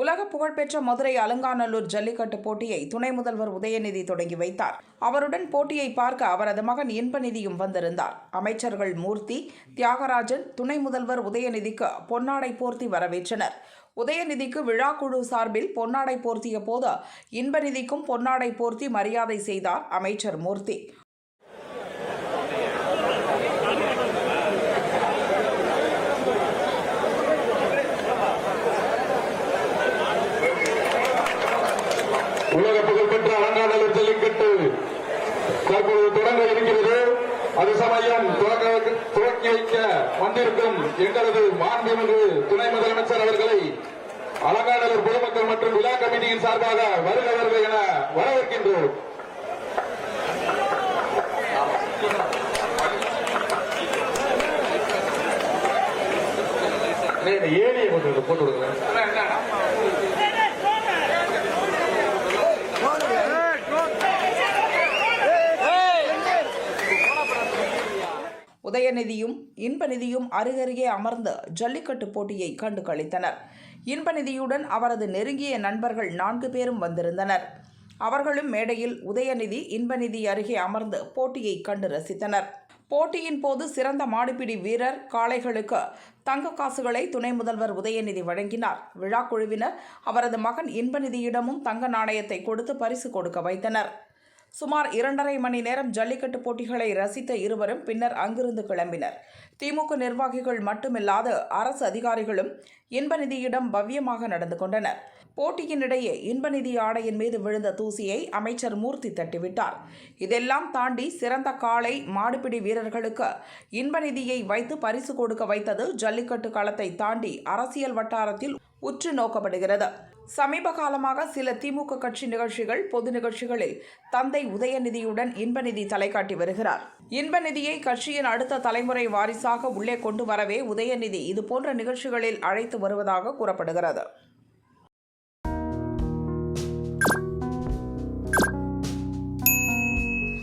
உலக புகழ்பெற்ற மதுரை அலங்காநல்லூர் ஜல்லிக்கட்டு போட்டியை துணை முதல்வர் உதயநிதி தொடங்கி வைத்தார். அவருடன் போட்டியை பார்க்க அவரது மகன் இன்பநிதியும் வந்திருந்தார். அமைச்சர்கள் மூர்த்தி தியாகராஜன் துணை முதல்வர் உதயநிதிக்கு பொன்னாடை போர்த்தி வரவேற்றனர். உதயநிதிக்கு விழாக்குழு சார்பில் பொன்னாடை போர்த்திய போது இன்பநிதிக்கும் பொன்னாடை போர்த்தி மரியாதை செய்தார் அமைச்சர் மூர்த்தி. உலக புகழ்பெற்ற அலங்காநல்லூர் ஜல்லிக்கட்டு. தற்போது தொடங்க இருக்கிறது. அது சமயம் துவக்கி வைக்க வந்திருக்கும் எங்களது மாண்புமிகு துணை முதலமைச்சர் அவர்களை அலங்காநல்லூர் பொதுமக்கள் மற்றும் விழா கமிட்டியின் சார்பாக வருக வருக என வரவேற்கின்றோம். ஏழியை போட்டு போட்டு விடுங்க? உதயநிதியும் இன்பநிதியும் அருகருகே அமர்ந்து ஜல்லிக்கட்டு போட்டியை கண்டு கழித்தனர் இன்பநிதியுடன் அவரது நெருங்கிய நண்பர்கள் நான்கு பேரும் வந்திருந்தனர். அவர்களும் மேடையில் உதயநிதி இன்பநிதி அருகே அமர்ந்து போட்டியை கண்டு ரசித்தனர். போட்டியின் போது சிறந்த மாடுபிடி வீரர் காளைகளுக்கு தங்க காசுகளை துணை முதல்வர் உதயநிதி வழங்கினார். விழா குழுவினர் அவரது மகன் இன்பநிதியிடமும் தங்க நாணயத்தை கொடுத்து பரிசு கொடுக்க வைத்தனர். சுமார் இரண்டரை மணி நேரம் ஜல்லிக்கட்டு போட்டிகளை ரசித்த இருவரும் பின்னர் அங்கிருந்து கிளம்பினர். திமுக நிர்வாகிகள் மட்டுமில்லாது அரசு அதிகாரிகளும் இன்பநிதியிடம் பவ்யமாக நடந்து கொண்டனர். போட்டியினிடையே இன்பநிதி ஆடையின் மீது விழுந்த தூசியை அமைச்சர் மூர்த்தி தட்டிவிட்டார். இதெல்லாம் தாண்டி சிறந்த காளை மாடுபிடி வீரர்களுக்கு இன்பநிதியை வைத்து பரிசு கொடுக்க வைத்தது ஜல்லிக்கட்டு களத்தை தாண்டி அரசியல் வட்டாரத்தில் உற்று நோக்கப்படுகிறது. சமீப காலமாக சில திமுக கட்சி நிகழ்ச்சிகள் பொது நிகழ்ச்சிகளில் தந்தை உதயநிதியுடன் இன்பநிதி தலைகாட்டி வருகிறார். இன்பநிதியை கட்சியின் அடுத்த தலைமுறை வாரிசாக உள்ளே கொண்டு வரவே உதயநிதி இதுபோன்ற நிகழ்ச்சிகளில் அழைத்து வருவதாக கூறப்படுகிறது.